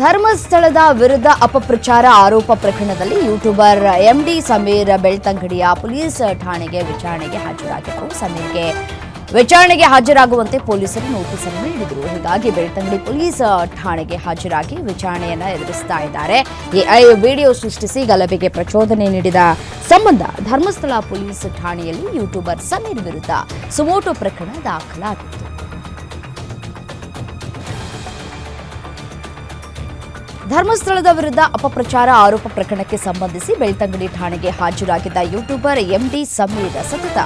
ಧರ್ಮಸ್ಥಳದ ವಿರುದ್ಧ ಅಪಪ್ರಚಾರ ಆರೋಪ ಪ್ರಕರಣದಲ್ಲಿ ಯೂಟ್ಯೂಬರ್ ಎಂಡಿ ಸಮೀರ್ ಬೆಳ್ತಂಗಡಿಯ ಪೊಲೀಸ್ ಠಾಣೆಗೆ ವಿಚಾರಣೆಗೆ ಹಾಜರಾಗಿದ್ದು ಸಮೀರ್ಗೆ. ವಿಚಾರಣೆಗೆ ಹಾಜರಾಗುವಂತೆ ಪೊಲೀಸರು ನೋಟಿಸ್ ನೀಡಿದರು. ಹೀಗಾಗಿ ಬೆಳ್ತಂಗಡಿ ಪೊಲೀಸ್ ಠಾಣೆಗೆ ಹಾಜರಾಗಿ ವಿಚಾರಣೆಯನ್ನ ಎದುರಿಸ್ತಾ ಇದ್ದಾರೆ. ಎಐ ವಿಡಿಯೋ ಸೃಷ್ಟಿಸಿ ಗಲಭೆಗೆ ಪ್ರಚೋದನೆ ನೀಡಿದ ಸಂಬಂಧ ಧರ್ಮಸ್ಥಳ ಪೊಲೀಸ್ ಠಾಣೆಯಲ್ಲಿ ಯೂಟ್ಯೂಬರ್ ಸಮೀರ್ ವಿರುದ್ಧ ಸುಮೋಟೋ ಪ್ರಕರಣ ದಾಖಲಾಗಿತ್ತು. ಧರ್ಮಸ್ಥಳದ ವಿರುದ್ಧ ಅಪಪ್ರಚಾರ ಆರೋಪ ಪ್ರಕರಣಕ್ಕೆ ಸಂಬಂಧಿಸಿ ಬೆಳ್ತಂಗಡಿ ಠಾಣೆಗೆ ಹಾಜರಾಗಿದ್ದ ಯೂಟ್ಯೂಬರ್ ಎಂಡಿ ಸಮೀರ್ ಸತತ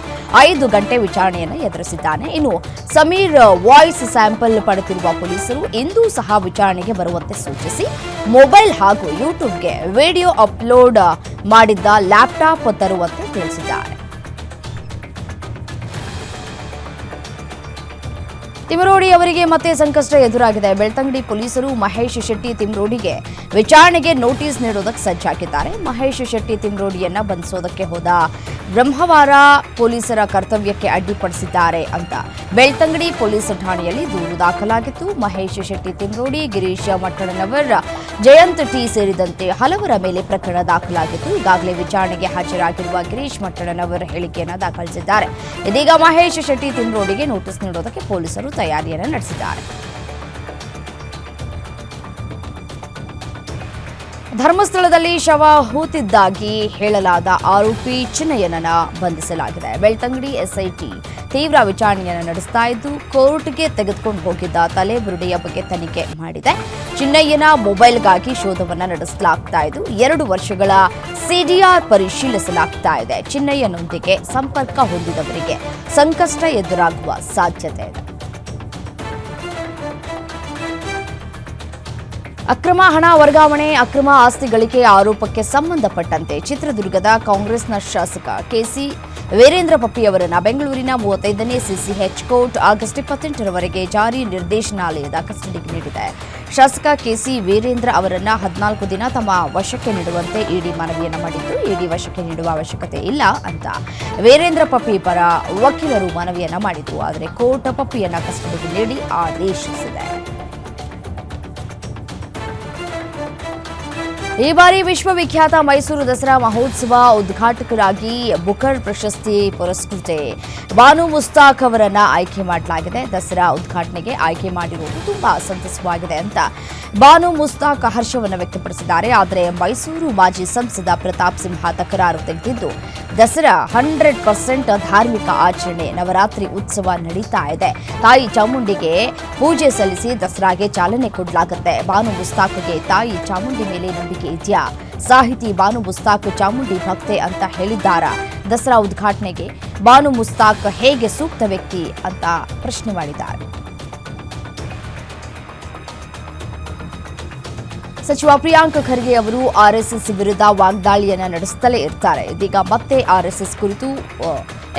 ಐದು ಗಂಟೆ ವಿಚಾರಣೆಯನ್ನು ಎದುರಿಸಿದ್ದಾನೆ. ಇನ್ನು ಸಮೀರ್ ವಾಯ್ಸ್ ಸ್ಯಾಂಪಲ್ ಪಡೆದಿರುವ ಪೊಲೀಸರು ಇಂದೂ ಸಹ ವಿಚಾರಣೆಗೆ ಬರುವಂತೆ ಸೂಚಿಸಿ, ಮೊಬೈಲ್ ಹಾಗೂ ಯೂಟ್ಯೂಬ್ಗೆ ವಿಡಿಯೋ ಅಪ್ಲೋಡ್ ಮಾಡಿದ್ದ ಲ್ಯಾಪ್ಟಾಪ್ ತರುವಂತೆ ತಿಳಿಸಿದ್ದಾರೆ. ತಿಮರೋಡಿ ಅವರಿಗೆ ಮತ್ತೆ ಸಂಕಷ್ಟ ಎದುರಾಗಿದೆ. ಬೆಳ್ತಂಗಡಿ ಪೊಲೀಸರು ಮಹೇಶ್ ಶೆಟ್ಟಿ ತಿಮರೋಡಿಗೆ ವಿಚಾರಣೆಗೆ ನೋಟಿಸ್ ನೀಡೋದಕ್ಕೆ ಸಜ್ಜಾಗಿದ್ದಾರೆ. ಮಹೇಶ್ ಶೆಟ್ಟಿ ತಿಮರೋಡಿಯನ್ನ ಬಂಧಿಸೋದಕ್ಕೆ ಹೋದ. ಬ್ರಹ್ಮವಾರ ಪೊಲೀಸರ ಕರ್ತವ್ಯಕ್ಕೆ ಅಡ್ಡಿಪಡಿಸಿದ್ದಾರೆ ಅಂತ ಬೆಳ್ತಂಗಡಿ ಪೊಲೀಸ್ ಠಾಣೆಯಲ್ಲಿ ದೂರು ದಾಖಲಾಗಿತ್ತು. ಮಹೇಶ್ ಶೆಟ್ಟಿ ತಿಮರೋಡಿ, ಗಿರೀಶ ಮಟ್ಟಣ್ಣನವರ ಜಯಂತ್ ಟಿ ಸೇರಿದಂತೆ ಹಲವರ ಮೇಲೆ ಪ್ರಕರಣ ದಾಖಲಾಗಿತ್ತು ಈಗಾಗಲೇ ವಿಚಾರಣೆಗೆ ಹಾಜರಾಗಿರುವ ಗಿರೀಶ್ ಮಠಣನವರ ಹೇಳಿಕೆಯನ್ನು ದಾಖಲಿಸಿದ್ದಾರೆ. ಇದೀಗ ಮಹೇಶ್ ಶೆಟ್ಟಿ ತಿಮರೋಡಿಗೆ ನೋಟಿಸ್ ನೀಡೋದಕ್ಕೆ ಪೊಲೀಸರು ತಯಾರಿಯನ್ನು ನಡೆಸಿದ್ದಾರೆ. ಧರ್ಮಸ್ಥಳದಲ್ಲಿ ಶವ ಹೂತಿದ್ದಾಗಿ ಹೇಳಲಾದ ಆರೋಪಿ ಚಿನ್ನಯ್ಯನನ್ನ ಬಂಧಿಸಲಾಗಿದೆ. ಬೆಳ್ತಂಗಡಿ ಎಸ್ಐಟಿ ತೀವ್ರ ವಿಚಾರಣೆಯನ್ನು ನಡೆಸ್ತಾ ಇದ್ದು, ಕೋರ್ಟ್ಗೆ ತೆಗೆದುಕೊಂಡು ಹೋಗಿದ್ದ ತಲೆ ಬುರುಡೆಯ ಬಗ್ಗೆ ತನಿಖೆ ಮಾಡಿದೆ. ಚಿನ್ನಯ್ಯನ ಮೊಬೈಲ್ಗಾಗಿ ಶೋಧವನ್ನ ನಡೆಸಲಾಗ್ತಾ ಇದ್ದು, ಎರಡು ವರ್ಷಗಳ ಸಿಡಿಆರ್ ಪರಿಶೀಲಿಸಲಾಗ್ತಾ ಇದೆ. ಚಿನ್ನಯ್ಯನೊಂದಿಗೆ ಸಂಪರ್ಕ ಹೊಂದಿದವರಿಗೆ ಸಂಕಷ್ಟ ಎದುರಾಗುವ ಸಾಧ್ಯತೆ ಇದೆ. ಅಕ್ರಮ ಹಣ ವರ್ಗಾವಣೆ, ಅಕ್ರಮ ಆಸ್ತಿ ಗಳಿಕೆ ಆರೋಪಕ್ಕೆ ಸಂಬಂಧಪಟ್ಟಂತೆ ಚಿತ್ರದುರ್ಗದ ಕಾಂಗ್ರೆಸ್ನ ಶಾಸಕ ಕೆಸಿ ವೀರೇಂದ್ರ ಪಪ್ಪಿ ಅವರನ್ನ ಬೆಂಗಳೂರಿನ ಮೂವತ್ತೈದನೇ ಸಿಸಿಎಚ್ ಕೋರ್ಟ್ ಆಗಸ್ಟ್ ಇಪ್ಪತ್ತೆಂಟರವರೆಗೆ ಜಾರಿ ನಿರ್ದೇಶನಾಲಯದ ಕಸ್ಟಡಿಗೆ ನೀಡಿದೆ. ಶಾಸಕ ಕೆಸಿ ವೀರೇಂದ್ರ ಅವರನ್ನ ಹದಿನಾಲ್ಕು ದಿನ ತಮ್ಮ ವಶಕ್ಕೆ ನೀಡುವಂತೆ ಇಡಿ ಮನವಿಯನ್ನು ಮಾಡಿದ್ದು, ಇಡಿ ವಶಕ್ಕೆ ನೀಡುವ ಅವಶ್ಯಕತೆ ಇಲ್ಲ ಅಂತ ವೀರೇಂದ್ರ ಪಪ್ಪಿ ಪರ ವಕೀಲರು ಮನವಿಯನ್ನ ಮಾಡಿದ್ದು, ಆದರೆ ಕೋರ್ಟ್ ಪಪ್ಪಿಯನ್ನ ಕಸ್ಟಡಿಗೆ ನೀಡಿ ಆದೇಶಿಸಿದೆ. ಈ ಬಾರಿ ವಿಶ್ವವಿಖ್ಯಾತ ಮೈಸೂರು ದಸರಾ ಮಹೋತ್ಸವ ಉದ್ಘಾಟಕರಾಗಿ ಬುಕರ್ ಪ್ರಶಸ್ತಿ ಪುರಸ್ಕೃತೆ. ಬಾನು ಮುಸ್ತಾಕ್ ಅವರನ್ನ ಆಯ್ಕೆ ಮಾಡಲಾಗಿದೆ. ದಸರಾ ಉದ್ಘಾಟನೆಗೆ ಆಯ್ಕೆ ಮಾಡಿರುವುದು ತುಂಬಾ ಸಂತಸವಾಗಿದೆ ಅಂತ ಬಾನು ಮುಸ್ತಾಕ್ ಹರ್ಷವನ್ನು ವ್ಯಕ್ತಪಡಿಸಿದ್ದಾರೆ. ಆದರೆ ಮೈಸೂರು ಮಾಜಿ ಸಂಸದ ಪ್ರತಾಪ್ ಸಿಂಹ ತಕರಾರು ತೆಗೆದಿದ್ದು, ದಸರಾ ಹಂಡ್ರೆಡ್ ಪರ್ಸೆಂಟ್ ಧಾರ್ಮಿಕ ಆಚರಣೆ ನವರಾತ್ರಿ ಉತ್ಸವ ನಡೀತಾ ಇದೆ. ತಾಯಿ ಚಾಮುಂಡಿಗೆ ಪೂಜೆ ಸಲ್ಲಿಸಿ ದಸರಾಗೆ ಚಾಲನೆ ಕೊಡಲಾಗುತ್ತೆ. ಬಾನು ಮುಸ್ತಾಕ್ಗೆ ತಾಯಿ ಚಾಮುಂಡಿ ಮೇಲೆ ನಂಬಿಕೆ ಇದೆಯಾ? ಸಾಹಿತಿ ಬಾನು ಮುಸ್ತಾಕ್ ಚಾಮುಂಡಿ ಭಕ್ತೆ ಅಂತ ಹೇಳಿದ್ದಾರಾ? ದಸರಾ ಉದ್ಘಾಟನೆಗೆ ಬಾನು ಮುಸ್ತಾಕ್ ಹೇಗೆ ಸೂಕ್ತ ವ್ಯಕ್ತಿ ಅಂತ ಪ್ರಶ್ನೆ ಮಾಡಿದ್ದಾರೆ. ಸಚಿವ ಪ್ರಿಯಾಂಕ್ ಖರ್ಗೆ ಅವರು ಆರ್ಎಸ್ಎಸ್ ವಿರುದ್ಧ ವಾಗ್ದಾಳಿಯನ್ನು ನಡೆಸುತ್ತಲೇ ಇರ್ತಾರೆ. ಇದೀಗ ಮತ್ತೆ ಆರ್ಎಸ್ಎಸ್ ಕುರಿತು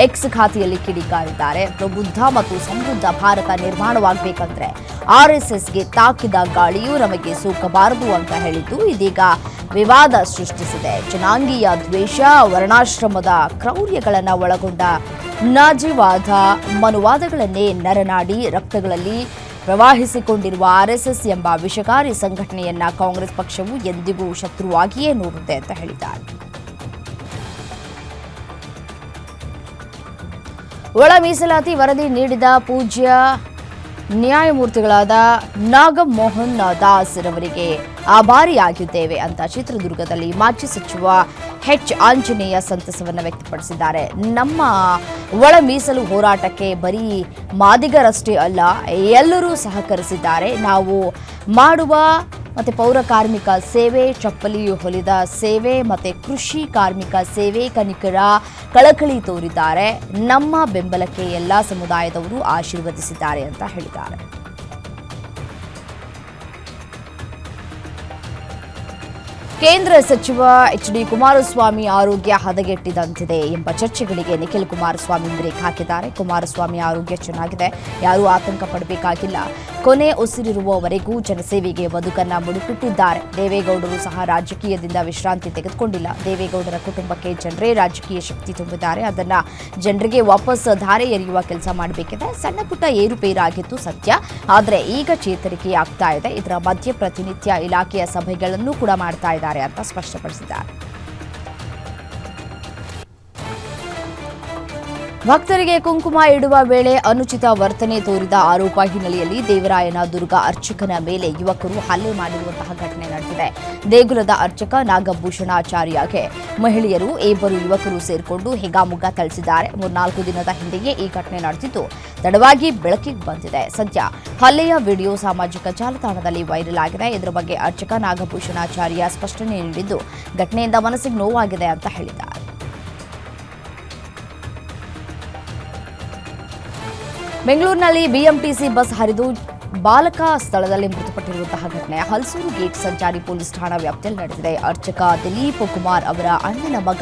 ಎಕ್ಸ್ ಖಾತೆಯಲ್ಲಿ ಕಿಡಿಕಾರಿದ್ದಾರೆ. ಪ್ರಬುದ್ಧ ಮತ್ತು ಸಮೃದ್ಧ ಭಾರತ ನಿರ್ಮಾಣವಾಗಬೇಕಂದ್ರೆ ಆರ್ಎಸ್ಎಸ್ಗೆ ತಾಕಿದ ಗಾಳಿಯೂ ನಮಗೆ ಸೂಕಬಾರದು ಅಂತ ಹೇಳಿದ್ದು, ಇದೀಗ ವಿವಾದ ಸೃಷ್ಟಿಸಿದೆ. ಜನಾಂಗೀಯ ದ್ವೇಷ, ವರ್ಣಾಶ್ರಮದ ಕ್ರೌರ್ಯಗಳನ್ನು ಒಳಗೊಂಡ ನಾಜಿವಾದ ಮನುವಾದಗಳನ್ನೇ ನರನಾಡಿ ರಕ್ತಗಳಲ್ಲಿ ಪ್ರವಾಹಿಸಿಕೊಂಡಿರುವ ಆರ್ಎಸ್ಎಸ್ ಎಂಬ ವಿಷಕಾರಿ ಸಂಘಟನೆಯನ್ನ ಕಾಂಗ್ರೆಸ್ ಪಕ್ಷವು ಎಂದಿಗೂ ಶತ್ರುವಾಗಿಯೇ ನೋಡುತ್ತೆ ಅಂತ ಹೇಳಿದ್ದಾರೆ. ಒಳ ಮೀಸಲಾತಿ ವರದಿ ನೀಡಿದ ಪೂಜ್ಯ ನ್ಯಾಯಮೂರ್ತಿಗಳಾದ ನಾಗಮೋಹನ್ ದಾಸ್ ರವರಿಗೆ ಆಭಾರಿಯಾಗಿದ್ದೇವೆ ಅಂತ ಚಿತ್ರದುರ್ಗದಲ್ಲಿ ಮಾಜಿ ಸಚಿವ ಹೆಚ್ ಆಂಜನೇಯ ಸಂತಸವನ್ನು ವ್ಯಕ್ತಪಡಿಸಿದ್ದಾರೆ. ನಮ್ಮ ಒಳ ಮೀಸಲು ಹೋರಾಟಕ್ಕೆ ಬರೀ ಮಾದಿಗರಷ್ಟೇ ಅಲ್ಲ, ಎಲ್ಲರೂ ಸಹಕರಿಸಿದ್ದಾರೆ. ನಾವು ಮಾಡುವ ಮತ್ತು ಪೌರ ಕಾರ್ಮಿಕ ಸೇವೆ ಚಪ್ಪಲಿ ಹೊಲಿದ ಸೇವೆ ಮತ್ತು ಕೃಷಿ ಕಾರ್ಮಿಕ ಸೇವೆ ಕನಿಕರ ಕಳಕಳಿ ತೋರಿದ್ದಾರೆ. ನಮ್ಮ ಬೆಂಬಲಕ್ಕೆ ಎಲ್ಲ ಸಮುದಾಯದವರು ಆಶೀರ್ವದಿಸಿದ್ದಾರೆ ಅಂತ ಹೇಳಿದ್ದಾರೆ. ಕೇಂದ್ರ ಸಚಿವ ಎಚ್ ಡಿ ಕುಮಾರಸ್ವಾಮಿ ಆರೋಗ್ಯ ಹದಗೆಟ್ಟಿದಂತಿದೆ ಎಂಬ ಚರ್ಚೆಗಳಿಗೆ ನಿಖಿಲ್ ಕುಮಾರಸ್ವಾಮಿ ಬ್ರೇಕ್ ಹಾಕಿದ್ದಾರೆ. ಕುಮಾರಸ್ವಾಮಿ ಆರೋಗ್ಯ ಚೆನ್ನಾಗಿದೆ. ಯಾರೂ ಆತಂಕ ಪಡಬೇಕಾಗಿಲ್ಲ. ಕೊನೆ ಉಸಿರಿರುವವರೆಗೂ ಜನಸೇವೆಗೆ ಬದುಕನ್ನ ಮುಡುಪಿಟ್ಟಿದ್ದಾರೆ ದೇವೇಗೌಡರು ಸಹ ರಾಜಕೀಯದಿಂದ ವಿಶ್ರಾಂತಿ ತೆಗೆದುಕೊಂಡಿಲ್ಲ. ದೇವೇಗೌಡರ ಕುಟುಂಬಕ್ಕೆ ಜನರೇ ರಾಜಕೀಯ ಶಕ್ತಿ ತುಂಬಿದ್ದಾರೆ. ಅದನ್ನ ಜನರಿಗೆ ವಾಪಸ್ ಧಾರೆ ಎರೆಯುವ ಕೆಲಸ ಮಾಡಬೇಕಿದೆ. ಸಣ್ಣ ಪುಟ್ಟ ಏರುಪೇರಾಗಿತ್ತು ಸತ್ಯ. ಆದರೆ ಈಗ ಚೇತರಿಕೆ ಆಗ್ತಾ ಇದೆ. ಇದರ ಮಧ್ಯ ಪ್ರತಿನಿತ್ಯ ಇಲಾಖೆಯ ಸಭೆಗಳನ್ನು ಕೂಡ ಮಾಡ್ತಾ ಇದ್ದಾರೆ. ಅಂತ ಸ್ಪಷ್ಟಪಡಿಸಿದ್ದಾರೆ. ಭಕ್ತರಿಗೆ ಕುಂಕುಮ ಇಡುವ ವೇಳೆ ಅನುಚಿತ ವರ್ತನೆ ತೋರಿದ ಆರೋಪ ಹಿನ್ನೆಲೆಯಲ್ಲಿ ದೇವರಾಯನ ದುರ್ಗ ಅರ್ಚಕನ ಮೇಲೆ ಯುವಕರು ಹಲ್ಲೆ ಮಾಡಿರುವಂತಹ ಘಟನೆ ನಡೆದಿದೆ. ದೇಗುಲದ ಅರ್ಚಕ ನಾಗಭೂಷಣಾಚಾರ್ಯಗೆ ಮಹಿಳೆಯರು ಇಬ್ಬರು ಯುವಕರು ಸೇರಿಕೊಂಡು ಹೆಗಾಮುಗ್ಗ ಥಳಿಸಿದ್ದಾರೆ. ಮೂರ್ನಾಲ್ಕು ದಿನದ ಹಿಂದೆಯೇ ಈ ಘಟನೆ ನಡೆದಿದ್ದು, ತಡವಾಗಿ ಬೆಳಕಿಗೆ ಬಂದಿದೆ. ಸದ್ಯ ಹಲ್ಲೆಯ ವಿಡಿಯೋ ಸಾಮಾಜಿಕ ಜಾಲತಾಣದಲ್ಲಿ ವೈರಲ್ ಆಗಿದೆ. ಇದರ ಬಗ್ಗೆ ಅರ್ಚಕ ನಾಗಭೂಷಣಾಚಾರ್ಯ ಸ್ಪಷ್ಟನೆ ನೀಡಿದ್ದು, ಘಟನೆಯಿಂದ ಮನಸ್ಸಿಗೆ ನೋವಾಗಿದೆ ಅಂತ ಹೇಳಿದ್ದಾರೆ. ಬೆಂಗಳೂರಿನಲ್ಲಿ ಬಿಎಂಟಿಸಿ ಬಸ್ ಹರಿದು ಬಾಲಕ ಸ್ಥಳದಲ್ಲಿ ಮೃತಪಟ್ಟಿರುವಂತಹ ಘಟನೆ. ಹಲಸೂರು ಗೇಟ್ ಸಂಚಾರಿ ಪೊಲೀಸ್ ಠಾಣಾ ವ್ಯಾಪ್ತಿಯಲ್ಲಿ ನಡೆದಿದೆ. ಅರ್ಚಕ ದಿಲೀಪ್ ಕುಮಾರ್ ಅವರ ಅಣ್ಣನ ಮಗ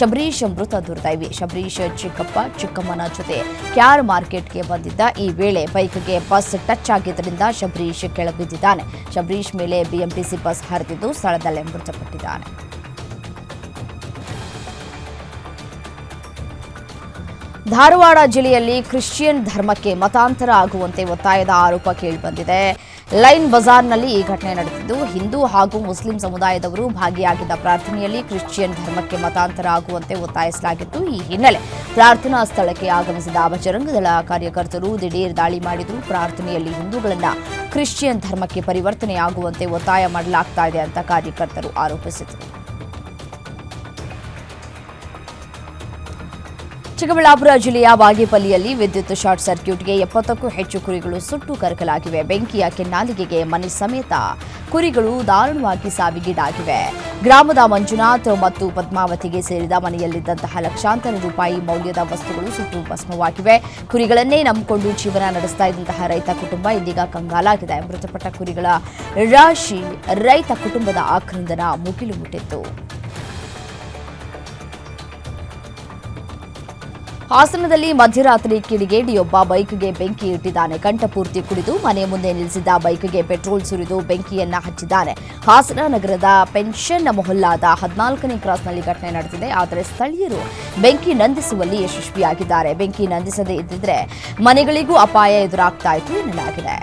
ಶಬರೀಶ್ ಮೃತ ದುರ್ದೈವಿ. ಶಬರೀಶ್ ಚಿಕ್ಕಪ್ಪ, ಚಿಕ್ಕಮ್ಮನ ಜೊತೆ ಕ್ಯಾರ್ ಮಾರ್ಕೆಟ್ಗೆ ಬಂದಿದ್ದ. ಈ ವೇಳೆ ಬೈಕ್ಗೆ ಬಸ್ ಟಚ್ ಆಗಿದ್ದರಿಂದ ಶಬರೀಶ್ ಕೆಳಬಿದ್ದಿದ್ದಾನೆ ಶಬರೀಶ್ ಮೇಲೆ ಬಿಎಂಟಿಸಿ ಬಸ್ ಹರಿದಿದ್ದು ಸ್ಥಳದಲ್ಲೇ ಮೃತಪಟ್ಟಿದ್ದಾನೆ. ಧಾರವಾಡ ಜಿಲ್ಲೆಯಲ್ಲಿ ಕ್ರಿಶ್ಚಿಯನ್ ಧರ್ಮಕ್ಕೆ ಮತಾಂತರ ಆಗುವಂತೆ ಒತ್ತಾಯದ ಆರೋಪ ಕೇಳಿಬಂದಿದೆ. ಲೈನ್ ಬಜಾರ್ನಲ್ಲಿ ಈ ಘಟನೆ ನಡೆದಿದ್ದು, ಹಿಂದೂ ಹಾಗೂ ಮುಸ್ಲಿಂ ಸಮುದಾಯದವರು ಭಾಗಿಯಾಗಿದ್ದ ಪ್ರಾರ್ಥನೆಯಲ್ಲಿ ಕ್ರಿಶ್ಚಿಯನ್ ಧರ್ಮಕ್ಕೆ ಮತಾಂತರ ಆಗುವಂತೆ ಒತ್ತಾಯಿಸಲಾಗಿತ್ತು. ಈ ಹಿನ್ನೆಲೆ ಪ್ರಾರ್ಥನಾ ಸ್ಥಳಕ್ಕೆ ಆಗಮಿಸಿದ ಬಜರಂಗದಳ ಕಾರ್ಯಕರ್ತರು ದಿಢೀರ್ ದಾಳಿ ಮಾಡಿದ್ರು. ಪ್ರಾರ್ಥನೆಯಲ್ಲಿ ಹಿಂದೂಗಳನ್ನು ಕ್ರಿಶ್ಚಿಯನ್ ಧರ್ಮಕ್ಕೆ ಪರಿವರ್ತನೆಯಾಗುವಂತೆ ಒತ್ತಾಯ ಮಾಡಲಾಗ್ತಾ ಇದೆ ಅಂತ ಕಾರ್ಯಕರ್ತರು ಆರೋಪಿಸಿದರು. ಚಿಕ್ಕಬಳ್ಳಾಪುರ ಜಿಲ್ಲೆಯ ಬಾಗೇಪಲ್ಲಿಯಲ್ಲಿ ವಿದ್ಯುತ್ ಶಾರ್ಟ್ ಸರ್ಕ್ಯೂಟ್ಗೆ ಎಪ್ಪತ್ತಕ್ಕೂ ಹೆಚ್ಚು ಕುರಿಗಳು ಸುಟ್ಟು ಕರಕಲಾಗಿವೆ. ಬೆಂಕಿಯ ಕೆನ್ನಾಲಿಗೆಗೆ ಮನೆ ಸಮೇತ ಕುರಿಗಳು ದಾರುಣವಾಗಿ ಸಾವಿಗೀಡಾಗಿವೆ. ಗ್ರಾಮದ ಮಂಜುನಾಥ್ ಮತ್ತು ಪದ್ಮಾವತಿಗೆ ಸೇರಿದ ಮನೆಯಲ್ಲಿದ್ದಂತಹ ಲಕ್ಷಾಂತರ ರೂಪಾಯಿ ಮೌಲ್ಯದ ವಸ್ತುಗಳು ಸುಟ್ಟು ಭಸ್ಮವಾಗಿವೆ. ಕುರಿಗಳನ್ನೇ ನಂಬಿಕೊಂಡು ಜೀವನ ನಡೆಸ್ತಾ ಇದ್ದಂತಹ ರೈತ ಕುಟುಂಬ ಇದೀಗ ಕಂಗಾಲಾಗಿದೆ. ಮೃತಪಟ್ಟ ಕುರಿಗಳ ರಾಶಿ ರೈತ ಕುಟುಂಬದ ಆಕ್ರಂದನ ಮುಗಿಲು ಮುಟ್ಟಿತ್ತು. ಹಾಸನದಲ್ಲಿ ಮಧ್ಯರಾತ್ರಿ ಕಿಡಿಗೇಡಿಯೊಬ್ಬ ಬೈಕ್ಗೆ ಬೆಂಕಿ ಇಟ್ಟಿದ್ದಾನೆ. ಕಂಠಪೂರ್ತಿ ಕುಡಿದು ಮನೆ ಮುಂದೆ ನಿಲ್ಲಿಸಿದ್ದ ಬೈಕ್ಗೆ ಪೆಟ್ರೋಲ್ ಸುರಿದು ಬೆಂಕಿಯನ್ನ ಹಚ್ಚಿದ್ದಾನೆ. ಹಾಸನ ನಗರದ ಪೆನ್ಷನ್ ಮೊಹಲ್ಲಾದ ಹದಿನಾಲ್ಕನೇ ಕ್ರಾಸ್ನಲ್ಲಿ ಘಟನೆ ನಡೆದಿದೆ. ಆದರೆ ಸ್ಥಳೀಯರು ಬೆಂಕಿ ನಂದಿಸುವಲ್ಲಿ ಯಶಸ್ವಿಯಾಗಿದ್ದಾರೆ. ಬೆಂಕಿ ನಂದಿಸದೇ ಇದ್ದಿದ್ರೆ ಮನೆಗಳಿಗೂ ಅಪಾಯ ಎದುರಾಗ್ತಾ ಇತ್ತು ಎನ್ನಲಾಗಿದೆ.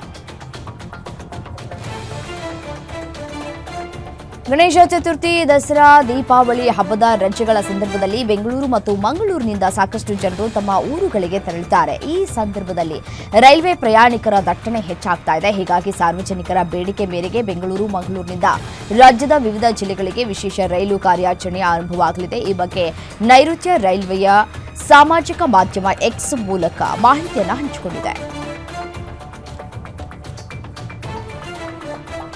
ಗಣೇಶ ಚತುರ್ಥಿ, ದಸರಾ, ದೀಪಾವಳಿ, ಹಬ್ಬದ ರಜೆಗಳ ಸಂದರ್ಭದಲ್ಲಿ ಬೆಂಗಳೂರು ಮತ್ತು ಮಂಗಳೂರಿನಿಂದ ಸಾಕಷ್ಟು ಜನರು ತಮ್ಮ ಊರುಗಳಿಗೆ ತೆರಳುತ್ತಾರೆ. ಈ ಸಂದರ್ಭದಲ್ಲಿ ರೈಲ್ವೆ ಪ್ರಯಾಣಿಕರ ದಟ್ಟಣೆ ಹೆಚ್ಚಾಗ್ತಾ ಇದೆ. ಹೀಗಾಗಿ ಸಾರ್ವಜನಿಕರ ಬೇಡಿಕೆ ಮೇರೆಗೆ ಬೆಂಗಳೂರು, ಮಂಗಳೂರಿನಿಂದ ರಾಜ್ಯದ ವಿವಿಧ ಜಿಲ್ಲೆಗಳಿಗೆ ವಿಶೇಷ ರೈಲು ಕಾರ್ಯಾಚರಣೆ ಆರಂಭವಾಗಲಿದೆ. ಈ ಬಗ್ಗೆ ನೈಋತ್ಯ ರೈಲ್ವೆಯ ಸಾಮಾಜಿಕ ಮಾಧ್ಯಮ ಎಕ್ಸ್ ಮೂಲಕ ಮಾಹಿತಿಯನ್ನು ಹಂಚಿಕೊಂಡಿದೆ.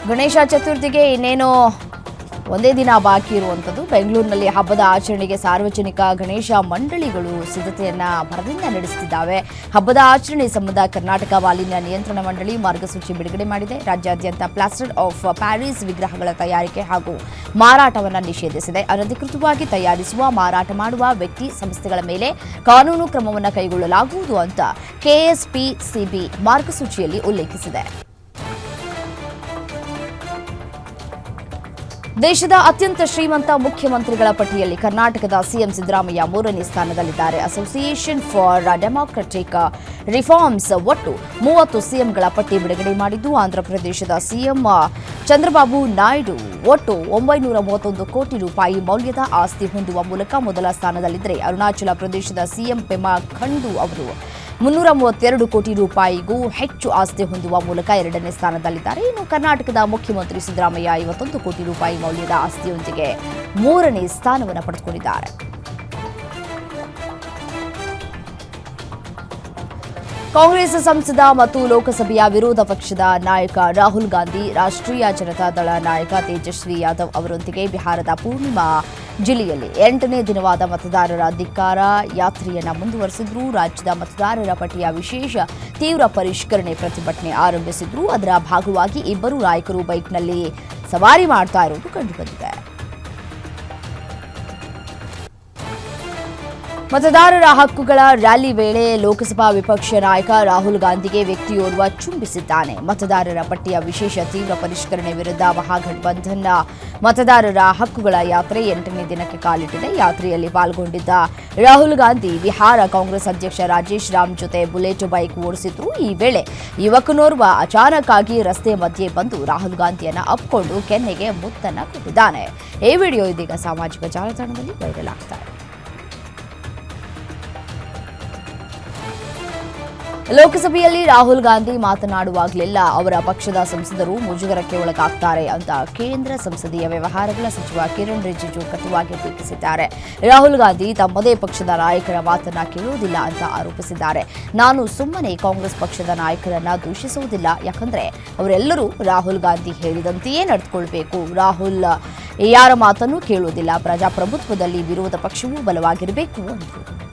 ಗಣೇಶ ಚತುರ್ಥಿಗೆ ಇನ್ನೇನು ಒಂದೇ ದಿನ ಬಾಕಿ ಇರುವಂಥದ್ದು. ಬೆಂಗಳೂರಿನಲ್ಲಿ ಹಬ್ಬದ ಆಚರಣೆಗೆ ಸಾರ್ವಜನಿಕ ಗಣೇಶ ಮಂಡಳಿಗಳು ಸಿದ್ಧತೆಯನ್ನ ಭರದಿಂದ ನಡೆಸುತ್ತಿದ್ದಾವೆ. ಹಬ್ಬದ ಆಚರಣೆ ಸಂಬಂಧ ಕರ್ನಾಟಕ ಮಾಲಿನ್ಯ ನಿಯಂತ್ರಣ ಮಂಡಳಿ ಮಾರ್ಗಸೂಚಿ ಬಿಡುಗಡೆ ಮಾಡಿದೆ. ರಾಜ್ಯಾದ್ಯಂತ ಪ್ಲಾಸ್ಟರ್ ಆಫ್ ಪ್ಯಾರಿಸ್ ವಿಗ್ರಹಗಳ ತಯಾರಿಕೆ ಹಾಗೂ ಮಾರಾಟವನ್ನು ನಿಷೇಧಿಸಿದೆ. ಅನಧಿಕೃತವಾಗಿ ತಯಾರಿಸುವ, ಮಾರಾಟ ಮಾಡುವ ವ್ಯಕ್ತಿ ಸಂಸ್ಥೆಗಳ ಮೇಲೆ ಕಾನೂನು ಕ್ರಮವನ್ನು ಕೈಗೊಳ್ಳಲಾಗುವುದು ಅಂತ ಕೆಎಸ್ಪಿಸಿಬಿ ಮಾರ್ಗಸೂಚಿಯಲ್ಲಿ ಉಲ್ಲೇಖಿಸಿದೆ. ದೇಶದ ಅತ್ಯಂತ ಶ್ರೀಮಂತ ಮುಖ್ಯಮಂತ್ರಿಗಳ ಪಟ್ಟಿಯಲ್ಲಿ ಕರ್ನಾಟಕದ ಸಿಎಂ ಸಿದ್ದರಾಮಯ್ಯ ಮೂರನೇ ಸ್ಥಾನದಲ್ಲಿದ್ದಾರೆ. ಅಸೋಸಿಯೇಷನ್ ಫಾರ್ ಡೆಮಾಕ್ರೆಟಿಕ್ ರಿಫಾರ್ಮ್ಸ್ ಒಟ್ಟು ಮೂವತ್ತು ಸಿಎಂಗಳ ಪಟ್ಟಿ ಬಿಡುಗಡೆ ಮಾಡಿದ್ದು, ಆಂಧ್ರಪ್ರದೇಶದ ಸಿಎಂ ಚಂದ್ರಬಾಬು ನಾಯ್ಡು ಒಟ್ಟು ಒಂಬೈನೂರ ಮೂವತ್ತೊಂದು ಕೋಟಿ ರೂಪಾಯಿ ಮೌಲ್ಯದ ಆಸ್ತಿ ಹೊಂದುವ ಮೂಲಕ ಮೊದಲ ಸ್ಥಾನದಲ್ಲಿದ್ದರೆ ಅರುಣಾಚಲ ಪ್ರದೇಶದ ಸಿಎಂ ಪೆಮಾ ಖಂಡು ಅವರು ಮುನ್ನೂರ ಮೂವತ್ತೆರಡು ಕೋಟಿ ರೂಪಾಯಿಗೂ ಹೆಚ್ಚು ಆಸ್ತಿ ಹೊಂದುವ ಮೂಲಕ ಎರಡನೇ ಸ್ಥಾನದಲ್ಲಿದ್ದಾರೆ. ಇನ್ನು ಕರ್ನಾಟಕದ ಮುಖ್ಯಮಂತ್ರಿ ಸಿದ್ದರಾಮಯ್ಯ ಐವತ್ತೊಂದು ಕೋಟಿ ರೂಪಾಯಿ ಮೌಲ್ಯದ ಆಸ್ತಿಯೊಂದಿಗೆ ಮೂರನೇ ಸ್ಥಾನವನ್ನು ಪಡೆದುಕೊಂಡಿದ್ದಾರೆ. ಕಾಂಗ್ರೆಸ್ ಸಂಸದ ಮತ್ತು ಲೋಕಸಭೆಯ ವಿರೋಧ ಪಕ್ಷದ ನಾಯಕ ರಾಹುಲ್ ಗಾಂಧಿ, ರಾಷ್ಟ್ರೀಯ ಜನತಾ ದಳ ನಾಯಕ ತೇಜಸ್ವಿ ಯಾದವ್ ಅವರೊಂದಿಗೆ ಬಿಹಾರದ ಪೂರ್ಣಿಮಾ ಜಿಲ್ಲೆಯಲ್ಲಿ ಎಂಟನೇ ದಿನವಾದ ಮತದಾರರ ಅಧಿಕಾರ ಯಾತ್ರೆಯನ್ನ ಮುಂದುವರೆಸಿದ್ರು, ರಾಜ್ಯದ ಮತದಾರರ ಪಟ್ಟಿಯ ವಿಶೇಷ ತೀವ್ರ ಪರಿಷ್ಕರಣೆ ಪ್ರತಿಭಟನೆ ಆರಂಭಿಸಿದ್ರು. ಅದರ ಭಾಗವಾಗಿ ಇಬ್ಬರು ನಾಯಕರು ಬೈಕ್ನಲ್ಲಿ ಸವಾರಿ ಮಾಡ್ತಾ ಇರುವುದು ಕಂಡುಬಂದಿದೆ ಮತದಾರರ ಹಕ್ಕುಗಳ ರ್ಯಾಲಿ ವೇಳೆ ಲೋಕಸಭಾ ವಿಪಕ್ಷ ನಾಯಕ ರಾಹುಲ್ ಗಾಂಧಿಗೆ ವ್ಯಕ್ತಿಯೋರ್ವ ಚುಂಬಿಸಿದ್ದಾನೆ. ಮತದಾರರ ಪಟ್ಟಿಯ ವಿಶೇಷ ತೀವ್ರ ಪರಿಷ್ಕರಣೆ ವಿರುದ್ಧ ಮಹಾಗಠಬಂಧನ್ನ ಮತದಾರರ ಹಕ್ಕುಗಳ ಯಾತ್ರೆ ಎಂಟನೇ ದಿನಕ್ಕೆ ಕಾಲಿಟ್ಟಿದೆ. ಯಾತ್ರೆಯಲ್ಲಿ ಪಾಲ್ಗೊಂಡಿದ್ದ ರಾಹುಲ್ ಗಾಂಧಿ ಬಿಹಾರ ಕಾಂಗ್ರೆಸ್ ಅಧ್ಯಕ್ಷ ರಾಜೇಶ್ ರಾಮ್ ಜೊತೆ ಬುಲೆಟ್ ಬೈಕ್ ಓಡಿಸಿದ್ರು. ಈ ವೇಳೆ ಯುವಕನೋರ್ವ ಅಚಾನಕ್ ಆಗಿ ರಸ್ತೆ ಮಧ್ಯೆ ಬಂದು ರಾಹುಲ್ ಗಾಂಧಿಯನ್ನ ಅಪ್ಕೊಂಡು ಕೆನ್ನೆಗೆ ಮುತ್ತನ್ನ ಕೊಟ್ಟಿದ್ದಾನೆ ಈ ವಿಡಿಯೋ ಇದೀಗ ಸಾಮಾಜಿಕ ಜಾಲತಾಣದಲ್ಲಿ ವೈರಲ್ ಆಗ್ತಾ ಇದೆ. ಲೋಕಸಭೆಯಲ್ಲಿ ರಾಹುಲ್ ಗಾಂಧಿ ಮಾತನಾಡುವಾಗಲೆಲ್ಲ ಅವರ ಪಕ್ಷದ ಸಂಸದರು ಮುಜುಗರಕ್ಕೆ ಒಳಗಾಗ್ತಾರೆ ಅಂತ ಕೇಂದ್ರ ಸಂಸದೀಯ ವ್ಯವಹಾರಗಳ ಸಚಿವ ಕಿರಣ್ ರಿಜಿಜು ಕಟುವಾಗಿ ಟೀಕಿಸಿದ್ದಾರೆ. ರಾಹುಲ್ ಗಾಂಧಿ ತಮ್ಮದೇ ಪಕ್ಷದ ನಾಯಕರ ಮಾತನ್ನ ಕೇಳುವುದಿಲ್ಲ ಅಂತ ಆರೋಪಿಸಿದ್ದಾರೆ. ನಾನು ಸುಮ್ಮನೆ ಕಾಂಗ್ರೆಸ್ ಪಕ್ಷದ ನಾಯಕರನ್ನ ದೂಷಿಸುವುದಿಲ್ಲ, ಯಾಕಂದ್ರೆ ಅವರೆಲ್ಲರೂ ರಾಹುಲ್ ಗಾಂಧಿ ಹೇಳಿದಂತೆಯೇ ನಡೆದುಕೊಳ್ಬೇಕು. ರಾಹುಲ್ ಯಾರ ಮಾತನ್ನು ಕೇಳುವುದಿಲ್ಲ, ಪ್ರಜಾಪ್ರಭುತ್ವದಲ್ಲಿ ವಿರೋಧ ಪಕ್ಷವೂ ಬಲವಾಗಿರಬೇಕು ಎಂದರು